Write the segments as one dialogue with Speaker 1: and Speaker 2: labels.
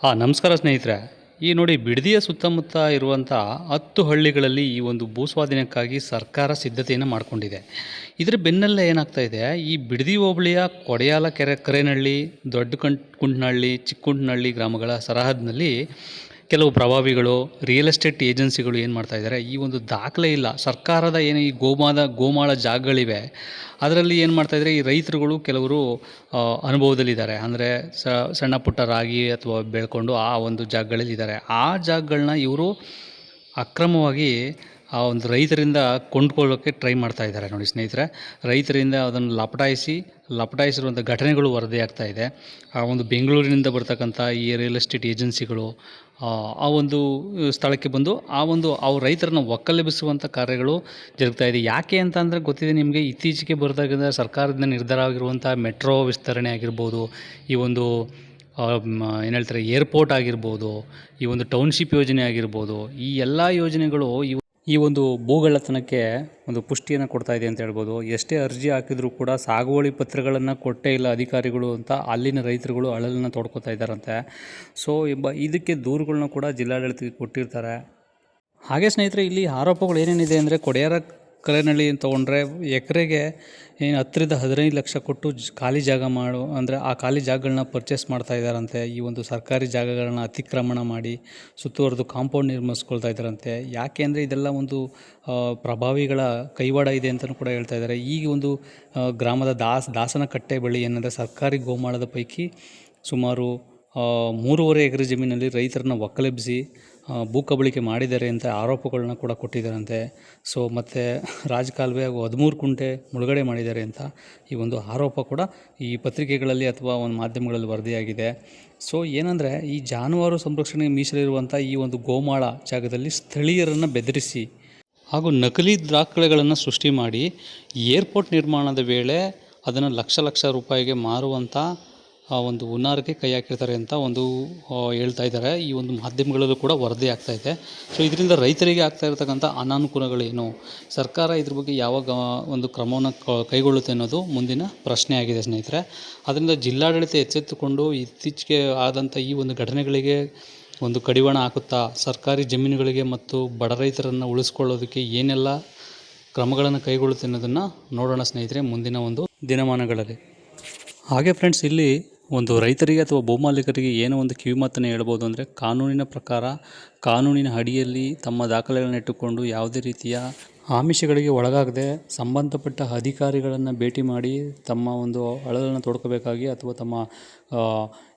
Speaker 1: ಹಾಂ, ನಮಸ್ಕಾರ ಸ್ನೇಹಿತರೆ. ಈ ನೋಡಿ ಬಿಡದಿಯ ಸುತ್ತಮುತ್ತ ಇರುವಂಥ ಹತ್ತು ಹಳ್ಳಿಗಳಲ್ಲಿ ಈ ಒಂದು ಭೂಸ್ವಾಧೀನಕ್ಕಾಗಿ ಸರ್ಕಾರ ಸಿದ್ಧತೆಯನ್ನು ಮಾಡಿಕೊಂಡಿದೆ. ಇದರ ಬೆನ್ನಲ್ಲೇ ಏನಾಗ್ತಾ ಇದೆ, ಈ ಬಿಡದಿ ಹೋಬಳಿಯ ಕೊಡೆಯಾಲ ಕೆರೆ, ಕರೇನಹಳ್ಳಿ ದೊಡ್ಡ ಕಂಟ್ ಕುಂಟ್ನಹಳ್ಳಿ ಚಿಕ್ಕುಂಟ್ನಹಳ್ಳಿ ಗ್ರಾಮಗಳ ಸರಹದ್ನಲ್ಲಿ ಕೆಲವು ಪ್ರಭಾವಿಗಳು ರಿಯಲ್ ಎಸ್ಟೇಟ್ ಏಜೆನ್ಸಿಗಳು ಏನು ಮಾಡ್ತಾ ಇದ್ದಾರೆ, ಈ ಒಂದು ದಾಖಲೆ ಇಲ್ಲ. ಸರ್ಕಾರದ ಏನು ಈ ಗೋಮಾದ, ಗೋಮಾಳ ಜಾಗಗಳಿವೆ, ಅದರಲ್ಲಿ ಏನು ಮಾಡ್ತಾ ಇದ್ದಾರೆ, ಈ ರೈತರುಗಳು ಕೆಲವರು ಅನುಭವದಲ್ಲಿದ್ದಾರೆ. ಅಂದರೆ ಸಣ್ಣ ಪುಟ್ಟ ರಾಗಿ ಅಥವಾ ಬೆಳ್ಕೊಂಡು ಆ ಒಂದು ಜಾಗಗಳಲ್ಲಿ ಇದ್ದಾರೆ ಆ ಜಾಗಗಳನ್ನ ಇವರು ಅಕ್ರಮವಾಗಿ ಆ ಒಂದು ರೈತರಿಂದ ಕೊಂಡ್ಕೊಳ್ಳೋಕ್ಕೆ ಟ್ರೈ ಮಾಡ್ತಾ ಇದ್ದಾರೆ ನೋಡಿ ಸ್ನೇಹಿತರೆ. ರೈತರಿಂದ ಅದನ್ನು ಲಪಟಾಯಿಸಿ ಲಪಟಾಯಿಸಿರುವಂಥ ಘಟನೆಗಳು ವರದಿಯಾಗ್ತಾ ಇದೆ. ಆ ಒಂದು ಬೆಂಗಳೂರಿನಿಂದ ಬರ್ತಕ್ಕಂಥ ಈ ರಿಯಲ್ ಎಸ್ಟೇಟ್ ಏಜೆನ್ಸಿಗಳು ಆ, ಆ ಒಂದು ಸ್ಥಳಕ್ಕೆ ಬಂದು ಆ ಒಂದು ಅವ್ರ ರೈತರನ್ನ ಒಕ್ಕಲೆಬ್ಬಿಸುವಂಥ ಕಾರ್ಯಗಳು ಜರುಗ್ತಾ ಇದೆ. ಯಾಕೆ ಅಂತ ಅಂದರೆ ಗೊತ್ತಿದೆ ನಿಮಗೆ ಇತ್ತೀಚೆಗೆ ಬರ್ತಕ್ಕಂಥ ಸರ್ಕಾರದಿಂದ ನಿರ್ಧಾರ ಆಗಿರುವಂಥ ಮೆಟ್ರೋ ವಿಸ್ತರಣೆ ಆಗಿರ್ಬೋದು ಈ ಒಂದು ಏನು ಹೇಳ್ತಾರೆ ಏರ್ಪೋರ್ಟ್ ಆಗಿರ್ಬೋದು ಈ ಒಂದು ಟೌನ್ಶಿಪ್ ಯೋಜನೆ ಆಗಿರ್ಬೋದು ಈ ಎಲ್ಲ ಯೋಜನೆಗಳು ಇವು ಈ ಒಂದು ಭೂಗಳ್ಳತನಕ್ಕೆ ಒಂದು ಪುಷ್ಟಿಯನ್ನು ಕೊಡ್ತಾ ಇದೆ ಅಂತ ಹೇಳ್ಬೋದು. ಎಷ್ಟೇ ಅರ್ಜಿ ಹಾಕಿದರೂ ಕೂಡ ಸಾಗುವಳಿ ಪತ್ರಗಳನ್ನು ಕೊಟ್ಟೇ ಇಲ್ಲ ಅಧಿಕಾರಿಗಳು ಅಂತ ಅಲ್ಲಿನ ರೈತರುಗಳು ಅಳಲನ್ನು ತೊಡ್ಕೊತಾ ಇದ್ದಾರಂತೆ. ಸೊ ಎಂಬ ಇದಕ್ಕೆ ದೂರುಗಳನ್ನ ಕೂಡ ಜಿಲ್ಲಾಡಳಿತಕ್ಕೆ ಕೊಟ್ಟಿರ್ತಾರೆ. ಹಾಗೆ ಸ್ನೇಹಿತರೆ, ಇಲ್ಲಿ ಆರೋಪಗಳು ಏನೇನಿದೆ ಅಂದರೆ ಕೊಡೆಯರ ಕಲೆನಳ್ಳಿ ತೊಗೊಂಡ್ರೆ ಎಕರೆಗೆ ಏನು ಹತ್ತರಿಂದ ಹದಿನೈದು ಲಕ್ಷ ಕೊಟ್ಟು ಖಾಲಿ ಜಾಗ ಮಾಡು, ಅಂದರೆ ಆ ಖಾಲಿ ಜಾಗಗಳನ್ನ ಪರ್ಚೇಸ್ ಮಾಡ್ತಾ ಇದ್ದಾರಂತೆ. ಈ ಒಂದು ಸರ್ಕಾರಿ ಜಾಗಗಳನ್ನ ಅತಿಕ್ರಮಣ ಮಾಡಿ ಸುತ್ತುವರೆದು ಕಾಂಪೌಂಡ್ ನಿರ್ಮಿಸ್ಕೊಳ್ತಾ ಇದ್ದಾರಂತೆ. ಯಾಕೆ ಅಂದರೆ ಇದೆಲ್ಲ ಒಂದು ಪ್ರಭಾವಿಗಳ ಕೈವಾಡ ಇದೆ ಅಂತಲೂ ಕೂಡ ಹೇಳ್ತಾ ಇದ್ದಾರೆ. ಈ ಒಂದು ಗ್ರಾಮದ ದಾಸ್, ದಾಸನಕಟ್ಟೆ ಬಳಿ ಏನಂದರೆ ಸರ್ಕಾರಿ ಗೋಮಾಳದ ಪೈಕಿ ಸುಮಾರು ಮೂರುವರೆ ಎಕರೆ ಜಮೀನಲ್ಲಿ ರೈತರನ್ನ ಒಕ್ಕಲೆಬ್ಬಿಸಿ ಭೂಕಬಳಿಕೆ ಮಾಡಿದ್ದಾರೆ ಅಂತ ಆರೋಪಗಳನ್ನ ಕೂಡ ಕೊಟ್ಟಿದ್ದಾರಂತೆ. ಸೊ ಮತ್ತು ರಾಜಕಾಲುವೆ ಹಾಗೂ ಹದಿಮೂರು ಕುಂಟೆ ಮುಳುಗಡೆ ಮಾಡಿದ್ದಾರೆ ಅಂತ ಈ ಒಂದು ಆರೋಪ ಕೂಡ ಈ ಪತ್ರಿಕೆಗಳಲ್ಲಿ ಅಥವಾ ಒಂದು ಮಾಧ್ಯಮಗಳಲ್ಲಿ ವರದಿಯಾಗಿದೆ. ಸೊ ಏನಂದರೆ ಈ ಜಾನುವಾರು ಸಂರಕ್ಷಣೆಗೆ ಮೀಸಲಿರುವಂಥ ಈ ಒಂದು ಗೋಮಾಳ ಜಾಗದಲ್ಲಿ ಸ್ಥಳೀಯರನ್ನು ಬೆದರಿಸಿ ಹಾಗೂ ನಕಲಿ ದಾಖಲೆಗಳನ್ನು ಸೃಷ್ಟಿ ಮಾಡಿ ಏರ್ಪೋರ್ಟ್ ನಿರ್ಮಾಣದ ವೇಳೆ ಅದನ್ನು ಲಕ್ಷ ಲಕ್ಷ ರೂಪಾಯಿಗೆ ಮಾರುವಂಥ ಆ ಒಂದು ಹುನ್ನಾರಕ್ಕೆ ಕೈ ಹಾಕಿರ್ತಾರೆ ಅಂತ ಒಂದು ಹೇಳ್ತಾ ಇದ್ದಾರೆ. ಈ ಒಂದು ಮಾಧ್ಯಮಗಳಲ್ಲೂ ಕೂಡ ವರದಿ ಆಗ್ತಾ ಇದೆ. ಸೊ ಇದರಿಂದ ರೈತರಿಗೆ ಆಗ್ತಾ ಇರತಕ್ಕಂಥ ಅನಾನುಕೂಲಗಳೇನು? ಸರ್ಕಾರ ಇದ್ರ ಬಗ್ಗೆ ಯಾವಾಗ ಒಂದು ಕ್ರಮವನ್ನು ಕೈಗೊಳ್ಳುತ್ತೆ ಅನ್ನೋದು ಮುಂದಿನ ಪ್ರಶ್ನೆ ಆಗಿದೆ ಸ್ನೇಹಿತರೆ. ಅದರಿಂದ ಜಿಲ್ಲಾಡಳಿತ ಎಚ್ಚೆತ್ತುಕೊಂಡು ಇತ್ತೀಚೆಗೆ ಆದಂಥ ಈ ಒಂದು ಘಟನೆಗಳಿಗೆ ಒಂದು ಕಡಿವಾಣ ಹಾಕುತ್ತಾ, ಸರ್ಕಾರಿ ಜಮೀನುಗಳಿಗೆ ಮತ್ತು ಬಡ ರೈತರನ್ನು ಉಳಿಸ್ಕೊಳ್ಳೋದಕ್ಕೆ ಏನೆಲ್ಲ ಕ್ರಮಗಳನ್ನು ಕೈಗೊಳ್ಳುತ್ತೆ ಅನ್ನೋದನ್ನು ನೋಡೋಣ ಸ್ನೇಹಿತರೆ ಮುಂದಿನ ಒಂದು ದಿನಮಾನಗಳಲ್ಲಿ. ಹಾಗೆ ಫ್ರೆಂಡ್ಸ್ ಇಲ್ಲಿ ಒಂದು ರೈತರಿಗೆ ಅಥವಾ ಭೂಮಾಲೀಕರಿಗೆ ಏನೋ ಒಂದು ಕಿವಿಮಾತನ್ನು ಹೇಳ್ಬೋದು ಅಂದರೆ ಕಾನೂನಿನ ಪ್ರಕಾರ ಕಾನೂನಿನ ಅಡಿಯಲ್ಲಿ ತಮ್ಮ ದಾಖಲೆಗಳನ್ನು ಇಟ್ಟುಕೊಂಡು ಯಾವುದೇ ರೀತಿಯ ಆಮಿಷಗಳಿಗೆ ಒಳಗಾಗದೆ ಸಂಬಂಧಪಟ್ಟ ಅಧಿಕಾರಿಗಳನ್ನು ಭೇಟಿ ಮಾಡಿ ತಮ್ಮ ಒಂದು ಅಳಲನ್ನು ತೊಡ್ಕೋಬೇಕಾಗಿ ಅಥವಾ ತಮ್ಮ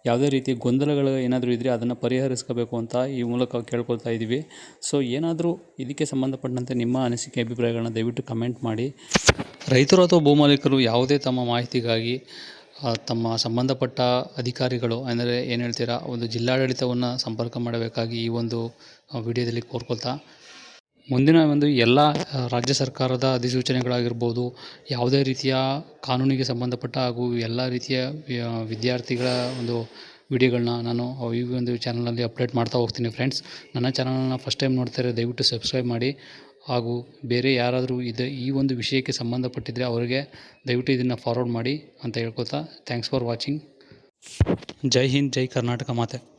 Speaker 1: ಯಾವುದೇ ರೀತಿ ಗೊಂದಲಗಳು ಏನಾದರೂ ಇದ್ದರೆ ಅದನ್ನು ಪರಿಹರಿಸ್ಕೋಬೇಕು ಅಂತ ಈ ಮೂಲಕ ಕೇಳ್ಕೊಳ್ತಾ ಇದ್ದೀವಿ. ಸೊ ಏನಾದರೂ ಇದಕ್ಕೆ ಸಂಬಂಧಪಟ್ಟಂತೆ ನಿಮ್ಮ ಅನಿಸಿಕೆ, ಅಭಿಪ್ರಾಯಗಳನ್ನ ದಯವಿಟ್ಟು ಕಮೆಂಟ್ ಮಾಡಿ. ರೈತರು ಅಥವಾ ಭೂಮಾಲೀಕರು ಯಾವುದೇ ತಮ್ಮ ಮಾಹಿತಿಗಾಗಿ ತಮ್ಮ ಸಂಬಂಧಪಟ್ಟ ಅಧಿಕಾರಿಗಳು, ಅಂದರೆ ಏನು ಹೇಳ್ತೀರಾ, ಒಂದು ಜಿಲ್ಲಾಡಳಿತವನ್ನು ಸಂಪರ್ಕ ಮಾಡಬೇಕಾಗಿ ಈ ಒಂದು ವಿಡಿಯೋದಲ್ಲಿ ಕೋರ್ಕೊಳ್ತಾ. ಮುಂದಿನ ಒಂದು ಎಲ್ಲ ರಾಜ್ಯ ಸರ್ಕಾರದ ಅಧಿಸೂಚನೆಗಳಾಗಿರ್ಬೋದು, ಯಾವುದೇ ರೀತಿಯ ಕಾನೂನಿಗೆ ಸಂಬಂಧಪಟ್ಟ ಹಾಗೂ ಎಲ್ಲ ರೀತಿಯ ವಿದ್ಯಾರ್ಥಿಗಳ ಒಂದು ವಿಡಿಯೋಗಳನ್ನ ನಾನು ಈ ಒಂದು ಚಾನಲಲ್ಲಿ ಅಪ್ಡೇಟ್ ಮಾಡ್ತಾ ಹೋಗ್ತೀನಿ ಫ್ರೆಂಡ್ಸ್ ನನ್ನ ಚಾನಲನ್ನು ಫಸ್ಟ್ ಟೈಮ್ ನೋಡ್ತಾರೆ ದಯವಿಟ್ಟು ಸಬ್ಸ್ಕ್ರೈಬ್ ಮಾಡಿ. ಹಾಗೂ ಬೇರೆ ಯಾರಾದರೂ ಇದು ಈ ಒಂದು ವಿಷಯಕ್ಕೆ ಸಂಬಂಧಪಟ್ಟಿದ್ದರೆ ಅವರಿಗೆ ದಯವಿಟ್ಟು ಇದನ್ನು ಫಾರ್ವರ್ಡ್ ಮಾಡಿ ಅಂತ ಹೇಳ್ಕೊತಾ ಥ್ಯಾಂಕ್ಸ್ ಫಾರ್ ವಾಚಿಂಗ್ ಜೈ ಹಿಂದ್, ಜೈ ಕರ್ನಾಟಕ ಮಾತೆ.